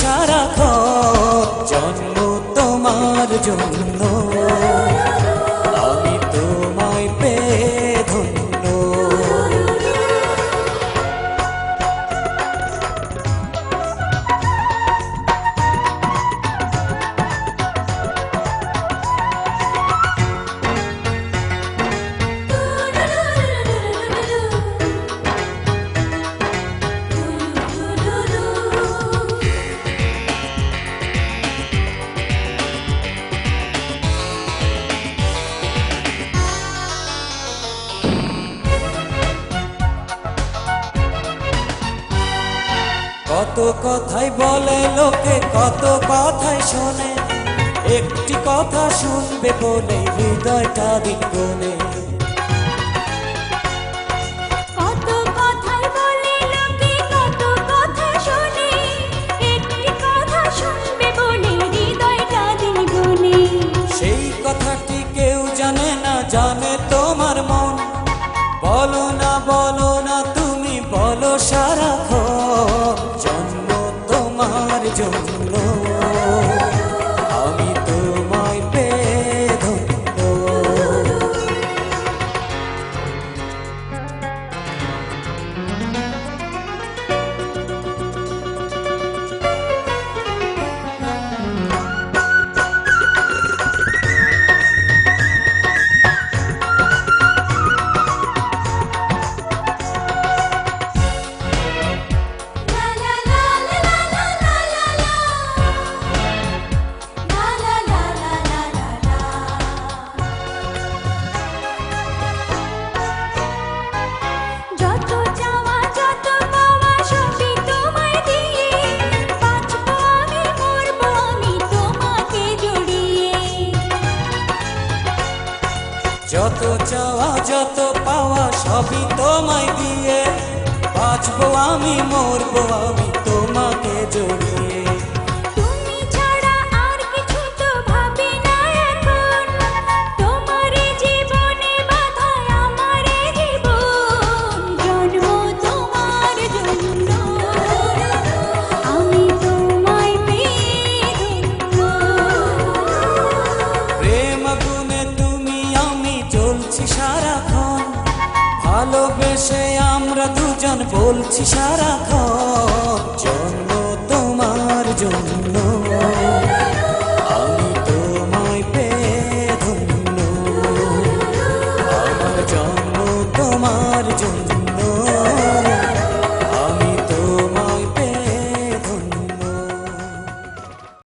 সারা জন্ম তোমার জন্য। কত কথাই বলে লোকে কত কথাই শোনে। একটি কথা শুনবে বলে হৃদয়টা দিন যত চাওয়া যত পাওয়া সবই তোমায় দিয়ে বাঁচবো আমি মরবো আমি তোমাকে জড়িয়ে ভালোবেসে আমরা দুজন বলছি সারা জন্ম তোমার জন্য। আমি তোমায় পেয়ে আমার জন্ম তোমার জন্য।